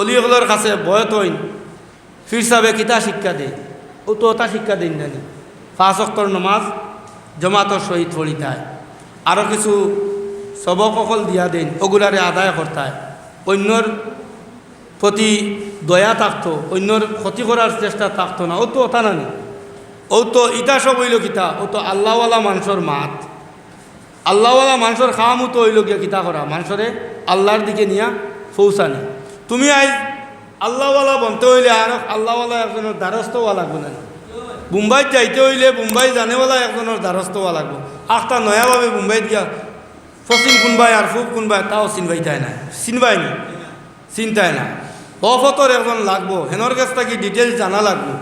অলিগুলোর কাছে বয়ত হইন ফির সাহেবে কিতা শিক্ষা দেয় ও তো ওটা শিক্ষা দিন জানি পাঁচ অক্টর নমাজ জমাতর সহিত পড়িতায় আরও কিছু সবক অকল দিয়া দেন ওগুলারে আদায় করতায় অন্যর প্রতি দয়া থাকতো অন্যর ক্ষতি করার চেষ্টা থাকতো না। ও তো ওটা নানি। ও তো ইতা সব হইল কিতা? ও তো আল্লাহওয়ালা মানুষের মাত। আল্লাহওয়ালা মানুষের খাওয়ামু তো হইল গিয়া কিতা করা মানুষরে আল্লাহর দিকে নিয়া পৌঁছানি তুমি আজ আল্লাহওয়ালা বনতে হইলে আর আল্লাহওয়ালা একজনের দ্বারস্থ হওয়া লাগবে না। মুম্বাইত যাইতে হইলে মুম্বাই জানেওয়ালা একজনের দ্বারস্থ হওয়া লাগবে। আখটা নয়াভাবে মুম্বাইত গিয়া পশ্চিম কোনবাই আর পূব কোনবাই তাও চিনবাইতাই না চিনবাই নি? চিন্তায় না অফতর একজন লাগবো হেনর কাছ থাকি ডিটেলস জানা লাগবো।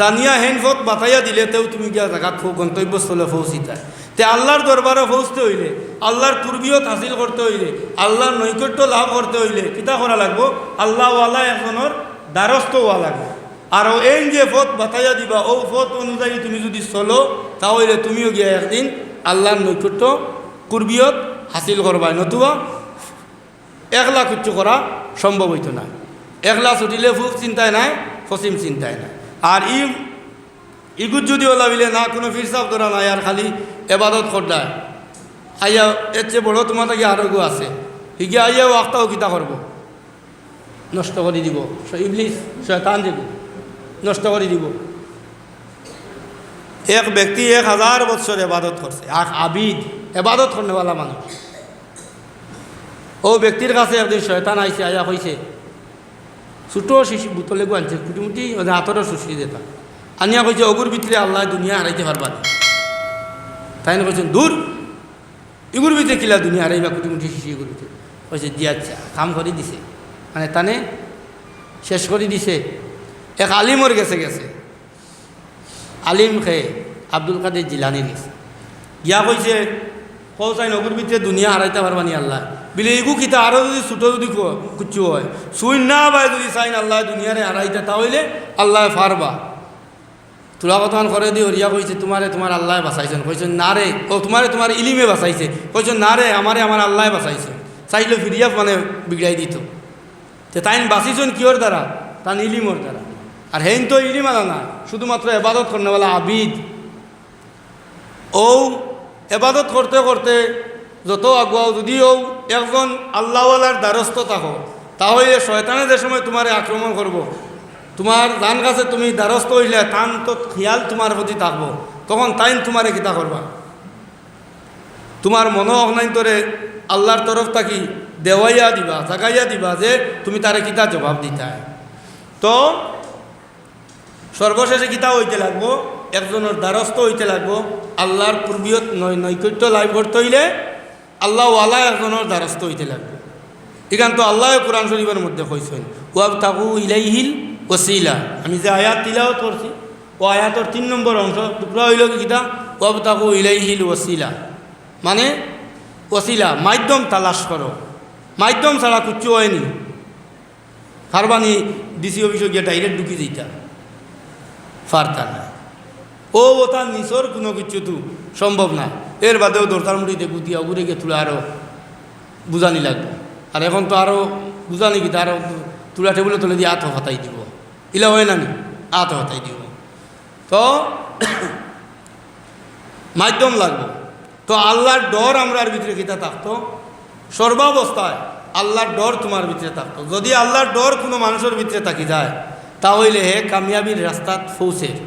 জানিয়া হেন ফত বাতাইয়া দিলে তেও তুমি গিয়া জায়গাত ফো গন্তব্যস্থলে পৌঁছিতায় তে আল্লাহর দরবারে পৌঁছতে হইলে, আল্লাহর পূর্বীয়ত হাসিল করতে হইলে, আল্লাহর নৈকট্য লাভ করতে হইলে কিতা করা লাগবো? আল্লাহওয়ালা একজনের দ্বারস্থ হওয়া লাগবে আর এই যে পথ বাতাইয়া দিবা, ও পথ অনুযায়ী তুমি যদি চলো, তাহলে তুমিও গিয়া একদিন আল্লাহর নৈকট্য পূর্বীয়ত হাসিল করবা নতুবা একলা কিচ্ছু করা সম্ভব হইতো না। একলা ছুটিলে ফুক চিন্তায় নাই পশ্চিম চিন্তায় নাই। আর ই ইগুত যদি ওলা বিলে না, কোনো ফিরসাব ধরা নাই আর খালি এবাদত করদায় আইয়া এর চেয়ে বড় তোমার তাকে আরোগ্য আছে। হিগে আইয়াও আখটাও কিতা করব? নষ্ট করে দিব। ইবলিস শয়তান দিব নষ্ট করে দিব। এক ব্যক্তি এক হাজার বছর এবাদত করছে। আখ আবিদ, এবাদত করনেওয়ালা মানুষ ও ব্যক্তির কাছে একদিন শয়তান আইসে আয়া কইছে, ছোটো শিশু, বোতলে গো আনছে কুটিমুটি ওদের হাতরও শুষি দিতা আনিয়া কইছে, অগুর ভিতরে আল্লাহ দুনিয়া হারাইতে পারবা না। তাই না কইছেন, দূর, ইগুর ভিতরে কিলা দুনিয়া হারাইবা, কুটিমুটি শিশি এগুর ভিতরে? কইছে, দিয়া আচ্ছা কাম করে দিছে। মানে তানে শেষ করে দিছে। এক আলিমর গেছে গেছে। আলিম খেয়ে আব্দুল কাদের জিলানির গেছে গিয়া কইছে কৌসাই নগর ভিতরে দুনিয়া হারাইতে পারবানি আল্লাহ? বিলে এগু কিতা আরও যদি ছোটো যদি কুচু হয় সুই না বাই যদি চাইন আল্লাহ দুনিয়ারে হারাইতে তাহলে আল্লাহ ফারবা তোলা কথা করে দি হরিয়া কইছে, তোমারে তোমার আল্লাহ বাঁচাইছেন। কইছেন, না রে। ও, তোমারে তোমার ইলিমে বাঁচাইছে। কইছেন, না রে, আমারে আমার আল্লাহ বাঁচাইছে। চাইলে ফিরিয়া মানে বিগড়াই দিত। তে তাইন বাঁচিছেন কিওর দ্বারা তান ইলিমর দ্বারা আর হেন তো ইলিম আলা না, শুধুমাত্র এবাদত করনেওয়ালা আবিদ। ও এবাদত করতে করতে যত আগুয়াও যদিও একজন আল্লাহওয়ালার দ্বারস্থ থাকো, তাহলে শয়তানে যে সময় তোমার আক্রমণ করব। তোমার ধান গাছে তুমি দ্বারস্থ হইলে তান তো খেয়াল তোমার প্রতি থাকব। তখন তাইন তোমারে কিতা করবা। তোমার মনো অগ্নান্তরে আল্লাহর তরফ থাকি দেওয়াইয়া দিবা, জাগাইয়া দিবা যে তুমি তারে কিতা জবাব দিতায় তো সর্বশেষে কিতা হইতে লাগবো, একজনের দ্বারস্থ হইতে লাগবো, আল্লাহর পূর্বীয় নয় নৈকট্য লাভ করতে হইলে আল্লাহ ওয়ালা একজনের দ্বারস্থ হইতে লাগবে। এখান তো আল্লাহ কোরআন শরীফের মধ্যে কইছেন ওয়াব তাকু ইলাইহিল ওসিলা আমি যে আয়াত তিলাও করছি ও আয়াতর তিন নম্বর অংশ টুকরা হইল কি কিতা? ওয়াব তাকু ইলাইহিল ওসিলা মানে ওসিলা মাধ্যম তালাশ করো। মাধ্যম ছাড়া কুচ্ছু হয়নি হারবানি ডিসি অফিসে গিয়ে ডাইরেক্ট ঢুকি দিতা ফারতা না ও ও তার নিচর কোনো কিছু তো সম্ভব না। এর বাদেও দরকার মুড়িতে গুতিয়া ঘুরে গিয়ে তুলে আরও বুঝানি লাগবে। আর এখন তো আরও বুঝানি কি আরও তুলা টেবিলে তুলে দিয়ে আত হতাই দিব। ইলা হয় না নি? আত হতাই দিব তো মাধ্যম লাগবে। তো আল্লাহর ডর আমরার ভিতরে কিতা থাকতো? সর্বাবস্থায় আল্লাহর ডর তোমার ভিতরে থাকতো। যদি আল্লাহর ডর কোনো মানুষের ভিতরে থাকি যায়, তাহলে হে কামিয়াবির রাস্তাত পৌঁছে